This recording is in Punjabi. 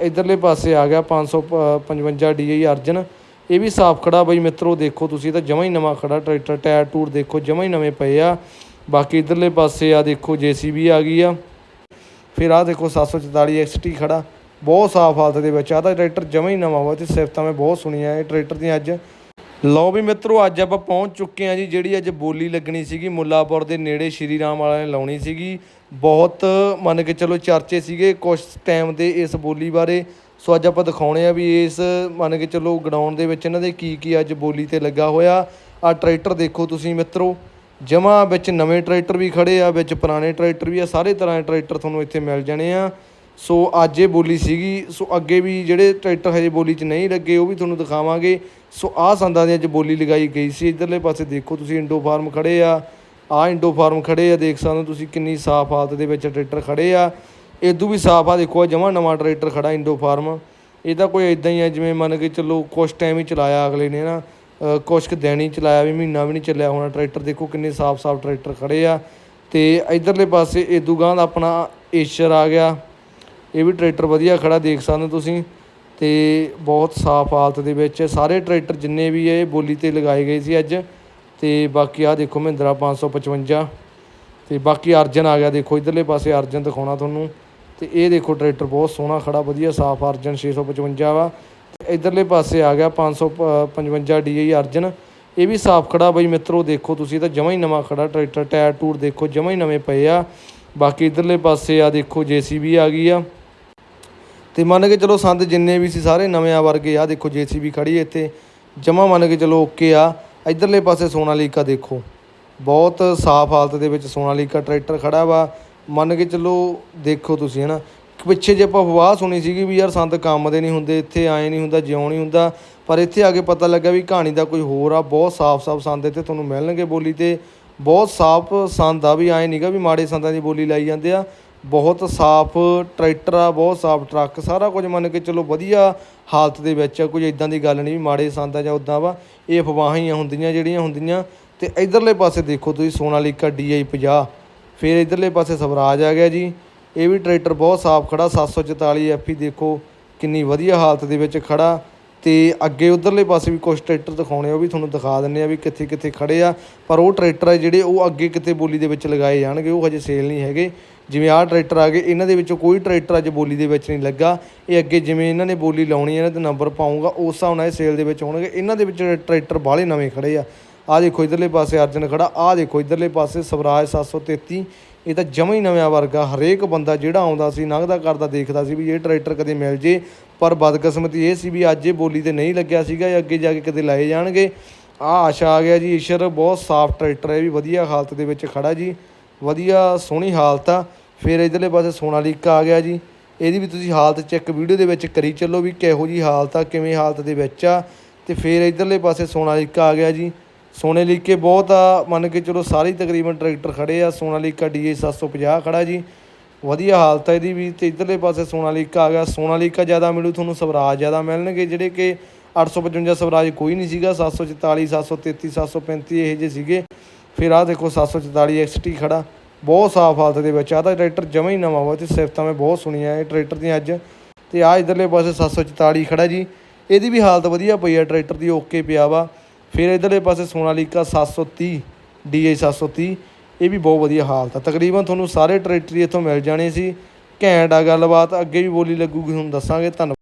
ਇਧਰਲੇ ਪਾਸੇ ਆ ਗਿਆ 555 DI ਅਰਜਨ। ਇਹ ਵੀ ਸਾਫ਼ ਖੜਾ ਬਈ ਮਿੱਤਰੋ, ਦੇਖੋ ਤੁਸੀਂ ਇਹ ਤਾਂ ਜਮਾ ਹੀ ਨਵਾਂ ਖੜਾ, ਟਰੈਕਟਰ, ਟਾਇਰ ਟੂਰ ਦੇਖੋ, ਜਮਾ ਹੀ ਨਵੇਂ ਪਏ ਆ। ਬਾਕੀ ਇਧਰਲੇ ਪਾਸੇ ਆ ਦੇਖੋ JCB ਆ ਗਈ ਆ। ਫਿਰ ਆ ਦੇਖੋ 744 XT ਖੜਾ। ਬਹੁਤ ਸਾਫ਼ ਹਾਲਤ ਦੇ ਵਿੱਚ ਆ ਤਾਂ ਟਰੈਕਟਰ ਜਮਾ ਹੀ ਨਵਾਂ ਵਾ ਤੇ ਸਿਫਤਾਂ ਮੈਂ ਬਹੁਤ ਸੁਣੀਆਂ, ਇਹ ਟਰੈਕਟਰ ਦੀਆਂ ਅੱਜ ਲਓ ਵੀ ਮਿੱਤਰੋ, ਅੱਜ ਆਪਾਂ ਪਹੁੰਚ ਚੁੱਕੇ ਆ ਜੀ, ਜਿਹੜੀ ਅੱਜ ਬੋਲੀ ਲੱਗਣੀ ਸੀਗੀ, ਮੁੱਲਾਪੁਰ ਦੇ ਨੇੜੇ ਸ਼੍ਰੀ ਰਾਮ ਵਾਲਿਆਂ ਨੇ ਲਾਉਣੀ ਸੀਗੀ। ਬਹੁਤ ਮੰਨ ਕੇ ਚਲੋ ਚਰਚੇ ਸੀਗੇ ਕੁਝ ਟਾਈਮ ਦੇ ਇਸ ਬੋਲੀ ਬਾਰੇ। ਸੋ ਅੱਜ ਆਪਾਂ ਦਿਖਾਉਣੇ ਆ ਵੀ ਇਸ, ਮੰਨ ਕੇ ਚਲੋ ਗਡਾਊਨ ਦੇ ਵਿੱਚ ਇਹਨਾਂ ਦੇ ਕੀ ਕੀ ਅੱਜ ਬੋਲੀ ਤੇ ਲੱਗਾ ਹੋਇਆ। ਆ ਟਰੈਕਟਰ ਦੇਖੋ ਤੁਸੀਂ ਮਿੱਤਰੋ, ਜਮਾ ਵਿੱਚ ਨਵੇਂ ਟਰੈਕਟਰ ਵੀ ਖੜੇ ਆ, ਵਿੱਚ ਪੁਰਾਣੇ ਟਰੈਕਟਰ ਵੀ ਆ, ਸਾਰੇ ਤਰ੍ਹਾਂ ਦੇ ਟਰੈਕਟਰ ਤੁਹਾਨੂੰ ਇੱਥੇ ਮਿਲ ਜਾਣੇ ਆ। ਸੋ ਅੱਜ ਇਹ ਬੋਲੀ ਸੀਗੀ ਸੋ ਅੱਗੇ ਵੀ ਜਿਹੜੇ ਟਰੈਕਟਰ ਹਜੇ ਬੋਲੀ 'ਚ ਨਹੀਂ ਲੱਗੇ ਉਹ ਵੀ ਤੁਹਾਨੂੰ ਦਿਖਾਵਾਂਗੇ। ਸੋ ਆਹ ਸੰਦਾਂ ਦੀ ਅੱਜ ਬੋਲੀ ਲਗਾਈ ਗਈ ਸੀ ਇਧਰਲੇ ਪਾਸੇ ਦੇਖੋ ਤੁਸੀਂ ਇੰਡੋ ਫਾਰਮ ਖੜੇ ਆ। ਆਹ ਇੰਡੋ ਫਾਰਮ ਖੜੇ ਆ ਦੇਖ ਸਕਦੇ ਹੋ ਤੁਸੀਂ ਕਿੰਨੀ ਸਾਫ਼ ਹਾਲਤ ਦੇ ਵਿੱਚ ਟਰੈਕਟਰ ਖੜੇ ਆ। ਇਦੋਂ ਵੀ ਸਾਫ਼ ਆ ਦੇਖੋ ਜਮਾ ਨਵਾਂ ਟਰੈਕਟਰ ਖੜਾ ਇੰਡੋ ਫਾਰਮ। ਇਹ ਤਾਂ ਕੋਈ ਇਦਾਂ ਹੀ ਆ ਜਿਵੇਂ ਮੰਨ ਕੇ ਚੱਲੋ ਕੁਛ ਟਾਈਮ ਹੀ ਚਲਾਇਆ ਅਗਲੇ ਨੇ ਨਾ। ਅ, ਕੁਛ ਕੁ ਦਿਨ ਹੀ ਚਲਾਇਆ ਵੀ ਮਹੀਨਾ ਵੀ ਨਹੀਂ ਚੱਲਿਆ ਹੋਣਾ ਟਰੈਕਟਰ ਦੇਖੋ ਕਿੰਨੇ ਸਾਫ਼-ਸਾਫ਼ ਟਰੈਕਟਰ ਖੜੇ ਆ। ਤੇ ਇਧਰਲੇ ਪਾਸੇ ਇਦੋਂ ਗਾਂ ਦਾ ਆਪਣਾ ਏਸ਼ਰ ਆ ਗਿਆ। ਇਹ ਵੀ ਟਰੈਕਟਰ ਵਧੀਆ ਖੜਾ ਦੇਖ ਸਕਦੇ ਹੋ ਤੁਸੀਂ ਤੇ ਬਹੁਤ ਸਾਫ਼ ਹਾਲਤ ਦੇ ਵਿੱਚ ਸਾਰੇ ਟਰੈਕਟਰ ਜਿੰਨੇ ਵੀ ਇਹ ਬੋਲੀ ਤੇ ਲਗਾਏ ਗਏ ਸੀ ਅੱਜ ਤੇ ਬਾਕੀ ਆ ਦੇਖੋ ਮਹਿੰਦਰਾ 555 ਤੇ ਬਾਕੀ ਅਰਜਨ ਆ ਗਿਆ। ਦੇਖੋ ਇਧਰਲੇ ਪਾਸੇ ਅਰਜਨ ਦਿਖਾਉਣਾ ਤੁਹਾਨੂੰ ਤੇ ਇਹ ਦੇਖੋ ਟਰੈਕਟਰ ਬਹੁਤ ਸੋਹਣਾ ਖੜਾ, ਵਧੀਆ ਸਾਫ਼ ਅਰਜਨ 655 ਵਾ। ਤੇ ਇਧਰਲੇ ਪਾਸੇ ਆ ਗਿਆ 555 DI ਅਰਜਨ। ਇਹ ਵੀ ਸਾਫ਼ ਖੜਾ ਬਈ ਮਿੱਤਰੋ ਦੇਖੋ ਤੁਸੀਂ ਤਾਂ ਜਮਾ ਹੀ ਨਵਾਂ ਖੜਾ ਟਰੈਕਟਰ, ਟਾਇਰ ਟੂਰ ਦੇਖੋ ਜਮਾ ਹੀ ਨਵੇਂ ਪਏ ਆ। ਬਾਕੀ ਇਧਰਲੇ ਪਾਸੇ ਆ ਦੇਖੋ JCB ਆ ਗਈ ਆ। ਤੇ ਮੰਨ ਕੇ ਚਲੋ ਸੰਦ ਜਿੰਨੇ ਵੀ ਸੀ ਸਾਰੇ ਨਵੇਂ ਵਰਗੇ ਆ ਦੇਖੋ JCB ਖੜੀ ਹੈ ਇੱਥੇ, ਜਮਾ ਮੰਨ ਕੇ ਚਲੋ ਓਕੇ ਆ। ਇਧਰਲੇ ਪਾਸੇ ਸੋਨਾਲੀਕਾ ਦੇਖੋ, ਬਹੁਤ ਸਾਫ਼ ਹਾਲਤ ਦੇ ਵਿੱਚ ਸੋਨਾਲੀਕਾ ਟਰੈਕਟਰ ਖੜਾ ਵਾ। ਮੰਨ ਕੇ ਚਲੋ ਦੇਖੋ ਤੁਸੀਂ, ਹਨਾ। ਪਿੱਛੇ ਜੇ ਆਪਾਂ ਅਫਵਾਹ ਸੁਣੀ ਸੀਗੀ ਵੀ ਯਾਰ ਸੰਦ ਕੰਮ ਦੇ ਨਹੀਂ ਹੁੰਦੇ, ਇੱਥੇ ਆਏ ਨਹੀਂ ਹੁੰਦਾ, ਜਿਉਂ ਨਹੀਂ ਹੁੰਦਾ, ਪਰ ਇੱਥੇ ਆ ਕੇ ਪਤਾ ਲੱਗਾ ਵੀ ਕਹਾਣੀ ਦਾ ਕੋਈ ਹੋਰ ਆ, ਬਹੁਤ ਸਾਫ਼-ਸਾਫ਼ ਸੰਦ ਇੱਥੇ ਤੁਹਾਨੂੰ ਮਿਲਣਗੇ ਬੋਲੀ ਤੇ। ਬਹੁਤ ਸਾਫ਼ ਸੰਦ ਆ ਵੀ, ਆਏ ਨਹੀਂਗਾ ਵੀ ਮਾੜੇ ਸੰਦਾਂ ਦੀ ਬੋਲੀ ਲਾਈ ਜਾਂਦੇ ਆ। ਬਹੁਤ ਸਾਫ਼ ਟਰੈਕਟਰ ਆ, ਬਹੁਤ ਸਾਫ਼ ਟਰੱਕ, ਸਾਰਾ ਕੁਝ ਮੰਨ ਕੇ ਚਲੋ ਵਧੀਆ ਹਾਲਤ ਦੇ ਵਿੱਚ ਆ, ਕੋਈ ਇਦਾਂ ਦੀ ਗੱਲ ਨਹੀਂ ਵੀ ਮਾੜੇ ਸੰਦ ਆ ਜਾਂ ਉਦਾਂ ਵਾ, ਇਹ ਅਫਵਾਹਾਂ ਹੀ ਹੁੰਦੀਆਂ, ਜਿਹੜੀਆਂ ਹੁੰਦੀਆਂ। ਤੇ ਇਧਰਲੇ ਪਾਸੇ ਦੇਖੋ ਤੁਸੀਂ ਸੋਨਾਲੀਕਾ DI 50 ਫਿਰ ਇਧਰਲੇ ਪਾਸੇ ਸਵਰਾਜ ਆ ਗਿਆ ਜੀ। ਇਹ ਵੀ ਟਰੈਕਟਰ ਬਹੁਤ ਸਾਫ਼ ਖੜਾ 744 FE ਦੇਖੋ ਕਿੰਨੀ ਵਧੀਆ ਹਾਲਤ ਦੇ ਵਿੱਚ ਖੜਾ। ਤੇ ਅੱਗੇ ਉਧਰਲੇ ਪਾਸੇ ਵੀ ਕੁਝ ਟਰੈਕਟਰ ਦਿਖਾਉਣੇ, ਉਹ ਵੀ ਤੁਹਾਨੂੰ ਦਿਖਾ ਦਿੰਨੇ ਆ ਵੀ ਕਿੱਥੇ ਕਿੱਥੇ ਖੜੇ ਆ। ਪਰ ਉਹ ਟਰੈਕਟਰ ਆ ਜਿਹੜੇ ਉਹ ਅੱਗੇ ਕਿਤੇ ਬੋਲੀ ਦੇ ਵਿੱਚ ਲਗਾਏ ਜਾਣਗੇ, ਉਹ ਹਜੇ ਸੇਲ ਨਹੀਂ ਹੈਗੇ। ਜਿਵੇਂ ਆਹ ਟਰੈਕਟਰ ਆ ਗਏ, ਇਹਨਾਂ ਦੇ ਵਿੱਚੋਂ ਕੋਈ ਟਰੈਕਟਰ ਅੱਜ ਬੋਲੀ ਦੇ ਵਿੱਚ ਨਹੀਂ ਲੱਗਾ। ਇਹ ਅੱਗੇ ਜਿਵੇਂ ਇਹਨਾਂ ਨੇ ਬੋਲੀ ਲਾਉਣੀ ਹੈ ਇਹਨਾਂ ਤੇ ਨੰਬਰ ਪਾਉਂਗਾ ਉਸ ਹਿਸਾਬ ਨਾਲ ਇਹ ਸੇਲ ਦੇ ਵਿੱਚ ਹੋਣਗੇ। ਇਹਨਾਂ ਦੇ ਵਿੱਚ ਟਰੈਕਟਰ ਬਾਹਲੇ ਨਵੇਂ ਖੜੇ ਆ। ਆਹ ਦੇਖੋ ਇਧਰਲੇ ਪਾਸੇ ਅਰਜਨ ਖੜਾ, ਆਹ ਦੇਖੋ ਇਧਰਲੇ ਪਾਸੇ ਸਵਰਾਜ 733 ਇਹ ਤਾਂ ਜਮਾ ਹੀ ਨਵਾਂ ਵਰਗਾ, ਹਰੇਕ ਬੰਦਾ ਜਿਹੜਾ ਆਉਂਦਾ ਸੀ, ਲੰਘਦਾ ਕਰਦਾ ਦੇਖਦਾ ਸੀ ਵੀ ਇਹ ਟਰੈਕਟਰ ਕਦੇ ਮਿਲ ਜੇ। ਪਰ ਬਦਕਿਸਮਤੀ ਇਹ ਸੀ ਵੀ ਅੱਜ ਇਹ ਬੋਲੀ ਤੇ ਨਹੀਂ ਲੱਗਿਆ ਸੀਗਾ, ਇਹ ਅੱਗੇ ਜਾ ਕੇ ਕਦੇ ਲਾਏ ਜਾਣਗੇ। ਆਹ ਆਸ਼ਾ ਆ ਗਿਆ ਜੀ, ਈਸ਼ਰ, ਬਹੁਤ ਸਾਫ਼ ਟਰੈਕਟਰ ਹੈ ਵੀ ਵਧੀਆ ਹਾਲਤ ਦੇ ਵਿੱਚ ਖੜਾ ਜੀ। ਵਧੀਆ ਸੋਹਣੀ ਹਾਲਤ ਆ। ਫਿਰ ਇਧਰਲੇ ਪਾਸੇ ਸੋਨਾਲੀਕਾ ਆ ਗਿਆ ਜੀ। ਇਹਦੀ ਵੀ ਤੁਸੀਂ ਹਾਲਤ ਚੈੱਕ ਵੀਡੀਓ ਦੇ ਵਿੱਚ ਕਰੀ ਚੱਲੋ ਵੀ ਕਿਹੋ ਜੀ ਹਾਲਤ ਆ, ਕਿਵੇਂ ਹਾਲਤ ਦੇ ਵਿੱਚ ਆ। ਤੇ ਫਿਰ ਇਧਰਲੇ ਪਾਸੇ ਸੋਨਾਲੀਕਾ ਆ ਗਿਆ ਜੀ। ਸੋਨਾਲੀਕੇ ਬਹੁਤ ਆ, ਮੰਨ ਕੇ ਚਲੋ ਸਾਰੇ ਤਕਰੀਬਨ ਟਰੈਕਟਰ ਖੜੇ ਆ। ਸੋਨਾਲੀਕਾ DA 750 ਖੜਾ ਜੀ। ਵਧੀਆ ਹਾਲਤ ਹੈ ਇਹਦੀ ਵੀ ਤੇ ਇਧਰਲੇ ਪਾਸੇ ਸੋਨਾਲੀਕਾ ਆ ਗਿਆ। ਸੋਨਾਲੀਕਾ ਜ਼ਿਆਦਾ ਮਿਲੂ ਤੁਹਾਨੂੰ ਸਵਰਾਜ ਜ਼ਿਆਦਾ ਮਿਲਣਗੇ, ਜਿਹੜੇ ਕਿ 855 ਸਵਰਾਜ ਕੋਈ ਨਹੀਂ ਸੀਗਾ। 744 733 735 ਇਹ ਜਿਹੇ ਸੀਗੇ। ਫਿਰ ਆਹ ਦੇਖੋ 744 XT ਖੜਾ। ਬਹੁਤ ਸਾਫ਼ ਹਾਲਤ ਦੇ ਵਿੱਚ। ਆ ਤਾਂ ਟਰੈਕਟਰ ਜਮਾ ਹੀ ਨਵਾਂ ਵਾ ਤੇ ਸਿਫਤਾਂ ਮੈਂ ਬਹੁਤ ਸੁਣੀਆਂ ਇਹ ਟਰੈਕਟਰ ਦੀਆਂ ਅੱਜ। ਤੇ ਆ ਇਧਰਲੇ ਪਾਸੇ 744 ਖੜਾ ਜੀ। ਇਹਦੀ ਵੀ ਹਾਲਤ ਵਧੀਆ ਪਈ ਆ, ਟਰੈਕਟਰ ਦੀ ਓਕੇ ਪਿਆ ਵਾ। ਫਿਰ ਇਧਰਲੇ ਪਾਸੇ ਸੋਨਾਲੀਕਾ 730 DA 730 ਇਹ ਵੀ ਬਹੁਤ ਵਧੀਆ ਹਾਲਤ ਆ। ਤਕਰੀਬਨ ਤੁਹਾਨੂੰ ਸਾਰੇ ਟਰੈਕਟਰ ਇੱਥੋਂ ਮਿਲ ਜਾਣੇ ਸੀ। ਘੈਂਟ ਆ ਗੱਲਬਾਤ। ਅੱਗੇ ਵੀ ਬੋਲੀ ਲੱਗੂਗੀ, ਤੁਹਾਨੂੰ ਦੱਸਾਂਗੇ। ਧੰਨਵਾਦ।